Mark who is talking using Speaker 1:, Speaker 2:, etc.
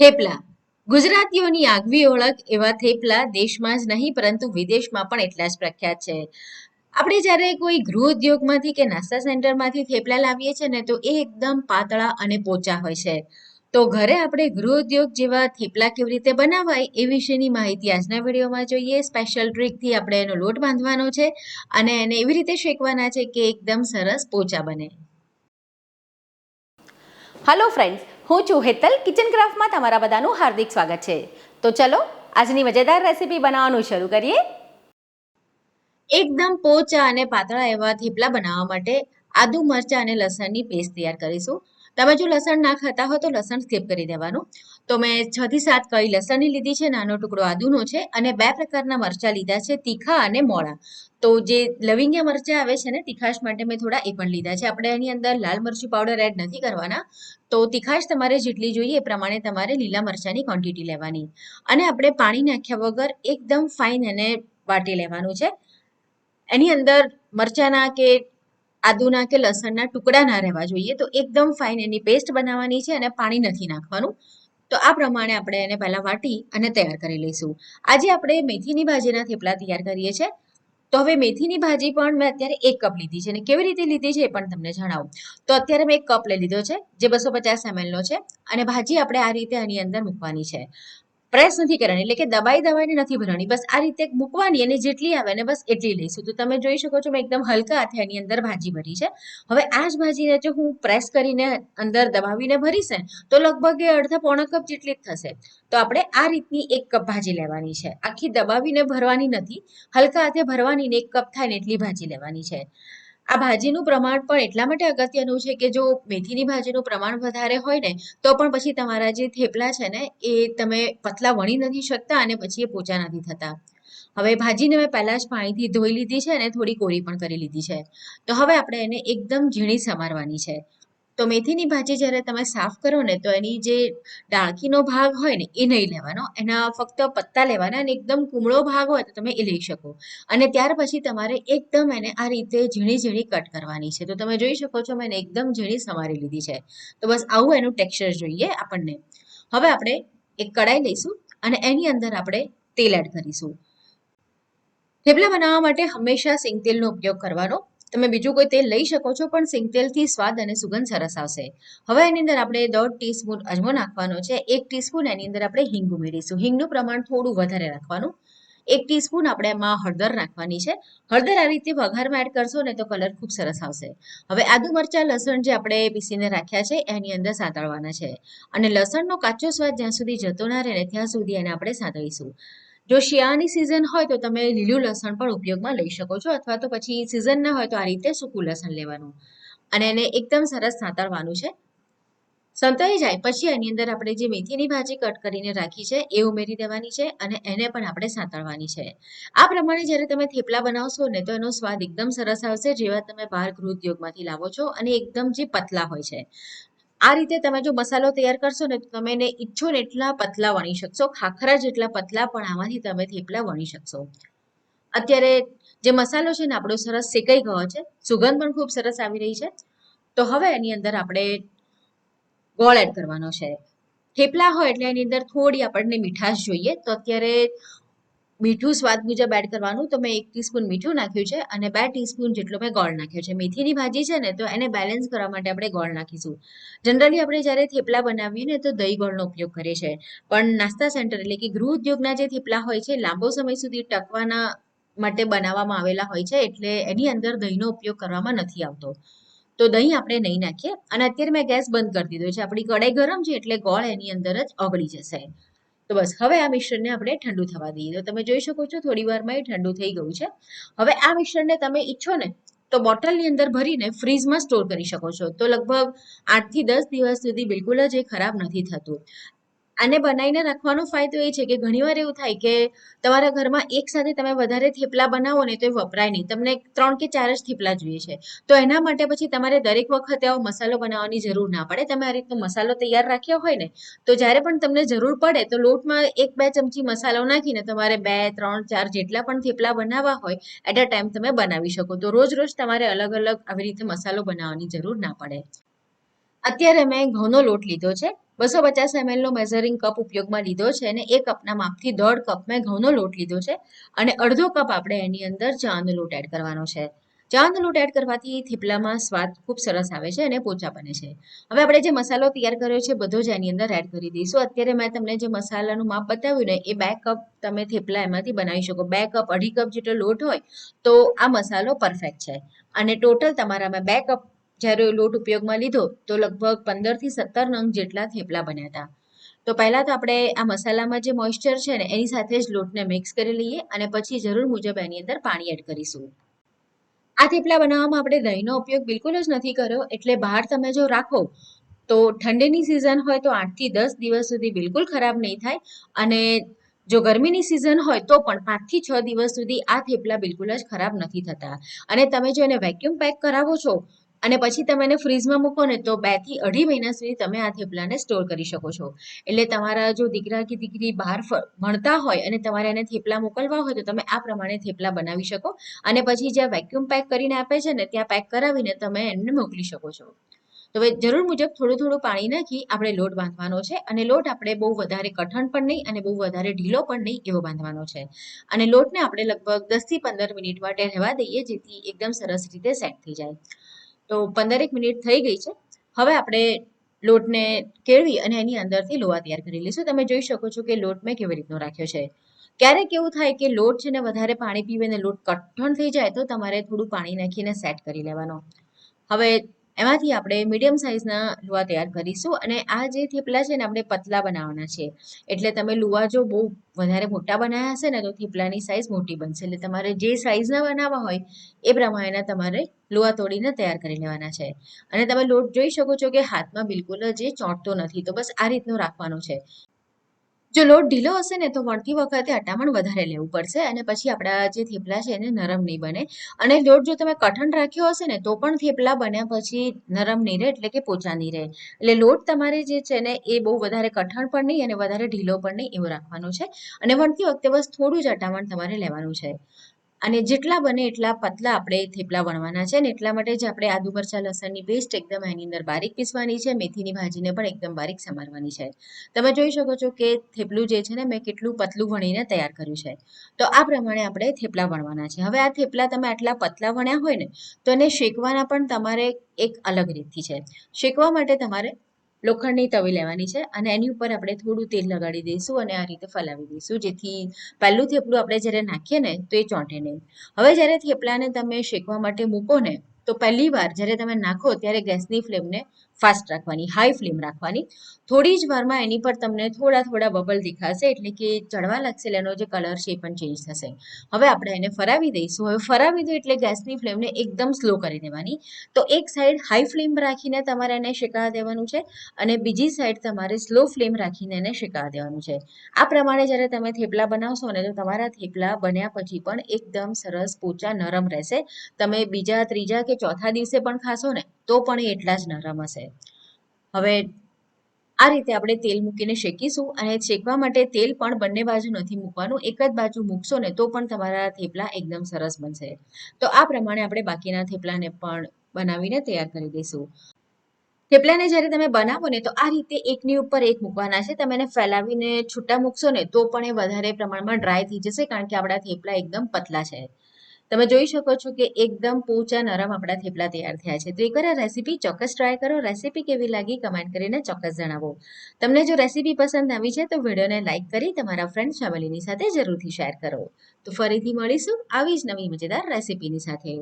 Speaker 1: થેપલા. ગુજરાતીઓની આગવી ઓળખ એવા થેપલા દેશમાં જ નહીં, પરંતુ વિદેશમાં પણ એટલા જ પ્રખ્યાત છે. આપણે જ્યારે કોઈ ગૃહ ઉદ્યોગમાંથી કે નાસ્તા સેન્ટરમાંથી થેપલા લાવીએ છીએ ને, તો એ એકદમ પાતળા અને પોચા હોય છે. તો ઘરે આપણે ગૃહ ઉદ્યોગ જેવા થેપલા કેવી રીતે બનાવાય એ વિશેની માહિતી આજના વિડીયોમાં જોઈએ. સ્પેશિયલ ટ્રીકથી આપણે એનો લોટ બાંધવાનો છે અને એને એવી રીતે શેકવાના છે કે એકદમ સરસ પોચા બને.
Speaker 2: હેલો ફ્રેન્ડ્સ હું છું હેતલ કિચન ક્રાફ્ટમાં તમારા બધાનું હાર્દિક સ્વાગત છે. તો ચલો, આજની મજેદાર રેસીપી બનાવવાનું શરૂ કરીએ.
Speaker 1: એકદમ પોચા અને પાતળા એવા થેપલા બનાવવા માટે આદુ મરચાં અને લસણની પેસ્ટ તૈયાર કરીશું. તમે જો લસણ ના ખાતા હો તો લસણ સ્કીપ કરી દેવાનું. તો મેં છ થી સાત કઈ લસણની લીધી છે, નાનો ટુકડો આદુનો છે અને બે પ્રકારના મરચાં લીધા છે, તીખા અને મોળા. તો જે લવિંગિયા મરચાં આવે છે ને, તીખાશ માટે મેં થોડા એ પણ લીધા છે. આપણે એની અંદર લાલ મરચું પાવડર એડ નથી કરવાના. તો તીખાશ તમારે જેટલી જોઈએ એ પ્રમાણે તમારે લીલા મરચાંની ક્વોન્ટિટી લેવાની. અને આપણે પાણી નાખ્યા વગર એકદમ ફાઇન એને વાટી લેવાનું છે. એની અંદર મરચાંના કે આદુના કે લસણના ટુકડા ના રહેવા જોઈએ. તો એકદમ ફાઇન એની પેસ્ટ બનાવવાની છે અને પાણી નથી નાખવાનું. તો આ પ્રમાણે આપણે એને પહેલાં વાટી અને તૈયાર કરી લઈશું. આજે આપણે મેથીની ભાજીના થેપલા તૈયાર કરીએ છીએ. તો હવે મેથીની ભાજી પણ મેં અત્યારે એક કપ લીધી છે અને કેવી રીતે લીધી છે એ પણ તમને જણાવું. તો અત્યારે મેં એક કપ લઈ લીધો છે, જે બસો પચાસ એમએલનો છે અને ભાજી આપણે આ રીતે આની અંદર મૂકવાની છે. પ્રેસ નથી કરવાની, એટલે કે દબાઈ દબાઈને નથી ભરવાની. બસ આ રીતે મૂકવાની અને જેટલી આવે ને બસ એટલી લઈશું. તો તમે જોઈ શકો છો મેં એકદમ હલકા હાથે એની અંદર ભાજી ભરી છે. હવે આ જ ભાજીને જો હું પ્રેસ કરીને અંદર દબાવીને ભરીશ ને, તો લગભગ એ અડધા પોણા કપ જેટલી જ થશે. તો આપણે આ રીતની એક કપ ભાજી લેવાની છે. આખી દબાવીને ભરવાની નથી, હલકા હાથે ભરવાની ને એક કપ થાય ને એટલી ભાજી લેવાની છે. આ ભાજીનું પ્રમાણ પણ એટલા માટે અગત્યનું છે કે જો મેથીની ભાજીનું પ્રમાણ વધારે હોય ને, તો પણ પછી તમારા જે થેપલા છે ને, એ તમે પતલા વણી નથી શકતા અને પછી એ પોચા નથી થતા. હવે ભાજીને મેં પહેલાં જ પાણીથી ધોઈ લીધી છે અને થોડી કોરી પણ કરી લીધી છે. તો હવે આપણે એને એકદમ ઝીણી સમારવાની છે. તો મેથીની ભાજી જ્યારે તમે સાફ કરો ને, તો એની જે ડાળખીનો ભાગ હોય ને, એ નહીં લેવાનો. એના ફક્ત પત્તા લેવાના અને એકદમ કુમળો ભાગ હોય તો તમે એ લઈ શકો. અને ત્યાર પછી તમારે એકદમ એને આ રીતે ઝીણી ઝીણી કટ કરવાની છે. તો તમે જોઈ શકો છો મેં એકદમ ઝીણી સમારી લીધી છે. તો બસ આવું એનું ટેક્સચર જોઈએ આપણને. હવે આપણે એક કડાઈ લઈશું અને એની અંદર આપણે તેલ એડ કરીશું. થેપલા બનાવવા માટે હંમેશા સિંગ તેલનો ઉપયોગ કરવાનો. તમે બીજું કોઈ તેલ લઈ શકો છો, પણ સિંગ તેલથી સ્વાદ અને સુગંધ સરસ આવશે. હવે એની અંદર આપણે દોઢ ટીસ્પૂન અજમો નાખવાનો છે, એક ટીસ્પૂન એની અંદર આપણે હિંગ ઉમેરીશું. હિંગનું પ્રમાણ થોડું વધારે રાખવાનું. એક ટીસ્પૂન આપણે એમાં હળદર નાખવાની છે. હળદર આ રીતે વઘારમાં એડ કરશો ને તો કલર ખૂબ સરસ આવશે. હવે આદુ મરચાં, લસણ જે આપણે પીસીને રાખ્યા છે, એની અંદર સાંતળવાના છે. અને લસણનો કાચો સ્વાદ જ્યાં સુધી જતો ના રહે ત્યાં સુધી એને આપણે સાંતળીશું. જો શિયાળાની સિઝન હોય તો તમે લીલું લસણ પણ ઉપયોગમાં લઈ શકો છો, અથવા તો પછી સિઝન ના હોય તો આ રીતે સૂકું લસણ લેવાનું. અને એને એકદમ સરસ સાંતળવાનું છે. સંતાઈ જાય, પછી એની અંદર આપણે જે મેથીની ભાજી કટ કરીને રાખી છે, એ ઉમેરી દેવાની છે અને એને પણ આપણે સાંતળવાની છે. આ પ્રમાણે જ્યારે તમે થેપલા બનાવશો ને તો એનો સ્વાદ એકદમ સરસ આવશે, જેવા તમે બહાર ગૃહ ઉદ્યોગમાંથી લાવો છો અને એકદમ જે પતલા હોય છે. આ રીતે તમે જો મસાલો તૈયાર કરશો ને, તો તમે એને ઈચ્છો ને એટલા પતલા વણી શકશો. ખાખરા જેટલા પતલા પણ આમાંથી તમે થેપલા વણી શકશો. અત્યારે જે મસાલો છે ને, આપણો સરસ શેકાઈ ગયો છે. સુગંધ પણ ખૂબ સરસ આવી રહી છે. તો હવે એની અંદર આપણે ગોળ એડ કરવાનો છે. થેપલા હોય એટલે એની અંદર થોડી આપણને મીઠાશ જોઈએ. તો અત્યારે મીઠું સ્વાદ મુજબ એડ કરવાનું, તો મેં એક ટીસ્પૂન મીઠું નાખ્યું છે અને બે ટીસ્પૂન જેટલો મેં ગોળ નાખ્યો છે. મેથીની ભાજી છે ને, તો એને બેલેન્સ કરવા માટે આપણે ગોળ નાખીશું. જનરલી આપણે જ્યારે થેપલા બનાવીએ ને, તો દહીં ગોળનો ઉપયોગ કરીએ છીએ. પણ નાસ્તા સેન્ટર એટલે કે ગૃહ ઉદ્યોગના જે થેપલા હોય છે, લાંબો સમય સુધી ટકવાના માટે બનાવવામાં આવેલા હોય છે, એટલે એની અંદર દહીંનો ઉપયોગ કરવામાં નથી આવતો. તો દહીં આપણે નહીં નાખીએ. અને અત્યારે મેં ગેસ બંધ કરી દીધો છે. આપણી કડાઈ ગરમ છે, એટલે ગોળ એની અંદર જ ઓગળી જશે. તો બસ, હવે આ મિશ્રણને આપણે ઠંડુ થવા દઈએ. તો તમે જોઈ શકો છો થોડી વારમાં એ ઠંડુ થઈ ગયું છે. હવે આ મિશ્રણને તમે ઈચ્છો ને, તો બોટલની અંદર ભરીને ફ્રીઝમાં સ્ટોર કરી શકો છો. તો લગભગ આઠથી દસ દિવસ સુધી બિલકુલ જ એ ખરાબ નથી થતું. આને બનાવીને રાખવાનો ફાયદો એ છે કે ઘણીવાર એવું થાય કે તમારા ઘરમાં એક સાથે તમે વધારે થેપલા બનાવો ને તો એ વપરાય નહીં. તમને ત્રણ કે ચાર જ થેપલા જોઈએ છે. તો એના માટે પછી તમારે દરેક વખતે આવો મસાલો બનાવવાની જરૂર ના પડે. તમે આ રીતનો મસાલો તૈયાર રાખ્યો હોય ને, તો જ્યારે પણ તમને જરૂર પડે તો લોટમાં એક બે ચમચી મસાલો નાખીને તમારે બે, ત્રણ, ચાર જેટલા પણ થેપલા બનાવવા હોય એટ અ ટાઈમ તમે બનાવી શકો. તો રોજ રોજ તમારે અલગ અલગ આવી રીતે મસાલો બનાવવાની જરૂર ના પડે. અત્યારે મેં ઘઉંનો લોટ લીધો છે. બસો પચાસ એમએલનો મેઝરિંગ કપ ઉપયોગમાં લીધો છે અને એ કપના માપથી દોઢ કપ મેં ઘઉંનો લોટ લીધો છે. અને અડધો કપ આપણે એની અંદર ચાનો લોટ એડ કરવાનો છે. ચાનો લોટ એડ કરવાથી થેપલામાં સ્વાદ ખૂબ સરસ આવે છે અને પોચા બને છે. હવે આપણે જે મસાલો તૈયાર કર્યો છે બધો જ એની અંદર એડ કરી દઈશું. અત્યારે મેં તમને જે મસાલાનું માપ બતાવ્યું ને એ બે કપ તમે થેપલા એમાંથી બનાવી શકો. બે કપ અઢી કપ જેટલો લોટ હોય તો આ મસાલો પરફેક્ટ છે. અને ટોટલ તમારામાં બે કપ જ્યારે લોટ ઉપયોગમાં લીધો તો લગભગ પંદરથી સત્તર નંગ જેટલા થેપલા બન્યા હતા. તો પહેલાં તો આપણે આ મસાલામાં જે મોઇસ્ચર છે ને, એની સાથે જ લોટને મિક્સ કરી લઈએ અને પછી જરૂર મુજબ એની અંદર પાણી એડ કરીશું. આ થેપલા બનાવવામાં આપણે દહીંનો ઉપયોગ બિલકુલ જ નથી કર્યો, એટલે બહાર તમે જો રાખો તો ઠંડીની સિઝન હોય તો આઠથી દસ દિવસ સુધી બિલકુલ ખરાબ નહીં થાય અને જો ગરમીની સિઝન હોય તો પણ પાંચથી છ દિવસ સુધી આ થેપલા બિલકુલ જ ખરાબ નથી થતા. અને તમે જો એને વેક્યુમ પેક કરાવો છો અને પછી તમે એને ફ્રીઝમાં મૂકો ને તો બેથી અઢી મહિના સુધી તમે આ થેપલાને સ્ટોર કરી શકો છો. એટલે તમારા જો દીકરા કે દીકરી બહાર ભણતા હોય અને તમારે એને થેપલા મોકલવા હોય તો તમે આ પ્રમાણે થેપલા બનાવી શકો. અને પછી જ્યાં વેક્યુમ પેક કરીને આપે છે ને, ત્યાં પેક કરાવીને તમે એને મોકલી શકો છો. તો હવે જરૂર મુજબ થોડું થોડું પાણી નાખી આપણે લોટ બાંધવાનો છે અને લોટ આપણે બહુ વધારે કઠણ પણ નહીં અને બહુ વધારે ઢીલો પણ નહીં એવો બાંધવાનો છે. અને લોટને આપણે લગભગ દસથી પંદર મિનિટ માટે રહેવા દઈએ જેથી એકદમ સરસ રીતે સેટ થઈ જાય. તો પંદરેક મિનિટ થઈ ગઈ છે. હવે આપણે લોટને કેળવી અને એની અંદરથી લોવા તૈયાર કરી લઈશું. તમે જોઈ શકો છો કે લોટ મેં કેવી રીતનો રાખ્યો છે. ક્યારેક એવું થાય કે લોટ છે ને વધારે પાણી પીવે ને લોટ કઠણ થઈ જાય તો તમારે થોડું પાણી નાખીને સેટ કરી લેવાનો. હવે એમાંથી આપણે મીડિયમ સાઇઝના લુવા તૈયાર કરીશું અને આ જે થેપલા છે ને આપણે પતલા બનાવવાના છે. એટલે તમે લુવા જો બહુ વધારે મોટા બનાવ્યા હશે ને તો થેપલાની સાઇઝ મોટી બનશે. એટલે તમારે જે સાઇઝના બનાવવા હોય એ પ્રમાણેના તમારે લુવા તોડીને તૈયાર કરી લેવાના છે. અને તમે લોટ જોઈ શકો છો કે હાથમાં બિલકુલ જ ચોંટતો નથી. તો બસ આ રીતનું રાખવાનું છે. જો લોટ ઢીલો હશે ને તો વણતી વખતે અટામણ વધારે લેવું પડશે અને પછી આપણા જે થેપલા છે એને નરમ નહીં બને. અને લોટ જો તમે કઠણ રાખ્યો હશે ને તો પણ થેપલા બન્યા પછી નરમ નહીં રહે, એટલે કે પોચા નહીં રહે. એટલે લોટ તમારે જે છે ને એ બહુ વધારે કઠણ પણ નહીં અને વધારે ઢીલો પણ નહીં એવો રાખવાનો છે. અને વણતી વખતે બસ થોડું જ અટામણ તમારે લેવાનું છે. અને જેટલા બને એટલા પતલા આપણે થેપલા વણવાના છે ને એટલા માટે જ આપણે આદુ મરચાં, લસણની પેસ્ટ એકદમ એની અંદર બારીક પીસવાની છે, મેથીની ભાજીને પણ એકદમ બારીક સમારવાની છે. તમે જોઈ શકો છો કે થેપલું જે છે ને મેં કેટલું પતલું વણીને તૈયાર કર્યું છે. તો આ પ્રમાણે આપણે થેપલા વણવાના છે. હવે આ થેપલા તમે આટલા પતલા વણ્યા હોય ને તો એને શેકવાના પણ તમારે એક અલગ રીતથી છે. શેકવા માટે તમારે લોખંડની તવી લેવાની છે અને એની ઉપર આપણે થોડું તેલ લગાડી દઈશું અને આ રીતે ફલાવી દઈશું. જેથી પહેલું થેપલું આપણે જ્યારે નાખીએ ને તો એ ચોંટે નહીં. હવે જ્યારે થેપલાને તમે શેકવા માટે મૂકો ને, તો પહેલી વાર જ્યારે તમે નાખો ત્યારે ગેસની ફ્લેમને ફાસ્ટ રાખવાની હાઈ ફ્લેમ રાખવાની. થોડી જ વારમાં એની પર તમને થોડા થોડા બબલ દેખાશે, એટલે કે ચડવા લાગશે એનો જે કલર છે એ પણ ચેન્જ થશે. હવે આપણે એને ફરાવી દઈશું. હવે ફરાવી દો એટલે ગેસની ફ્લેમને એકદમ સ્લો કરી દેવાની. તો એક સાઈડ હાઈ ફ્લેમ રાખીને તમારે એને શેકાવા દેવાનું છે અને બીજી સાઈડ તમારે સ્લો ફ્લેમ રાખીને એને શેકાવા દેવાનું છે. આ પ્રમાણે જ્યારે તમે થેપલા બનાવશો ને તો તમારા થેપલા બન્યા પછી પણ એકદમ સરસ પોચા નરમ રહેશે. તમે બીજા, ત્રીજા કે ચોથા દિવસે પણ ખાશો ને તો પણ એ એટલા જ નરમ હશે. હવે આ રીતે આપણે તેલ મૂકીને શેકીશું અને શેકવા માટે તેલ પણ બંને બાજુ નથી મૂકવાનું, એક જ બાજુ મૂકશો ને તો પણ તમારા થેપલા એકદમ સરસ બનશે. તો આ પ્રમાણે આપણે બાકીના થેપલાને પણ બનાવીને તૈયાર કરી દઈશું. થેપલાને જ્યારે તમે બનાવો ને તો આ રીતે એકની ઉપર એક મૂકવાના છે, તમે એને ફેલાવીને છૂટા મૂકશો ને તો પણ એ વધારે પ્રમાણમાં ડ્રાય થઈ જશે કારણ કે આપણા થેપલા એકદમ પતલા છે. તમે જોઈ શકો છો કે એકદમ પોચા નરમ આપણા થેપલા તૈયાર થયા છે. તો એકવાર આ રેસીપી ચોક્કસ ટ્રાય કરો. રેસીપી કેવી લાગી કમેન્ટ કરીને ચોક્કસ જણાવો. તમને જો રેસીપી પસંદ આવી છે તો વિડીયોને લાઇક કરી તમારા ફ્રેન્ડ ફેમિલીની સાથે જરૂરથી શેર કરો. તો ફરીથી મળીશું આવી જ નવી મજેદાર રેસીપીની સાથે.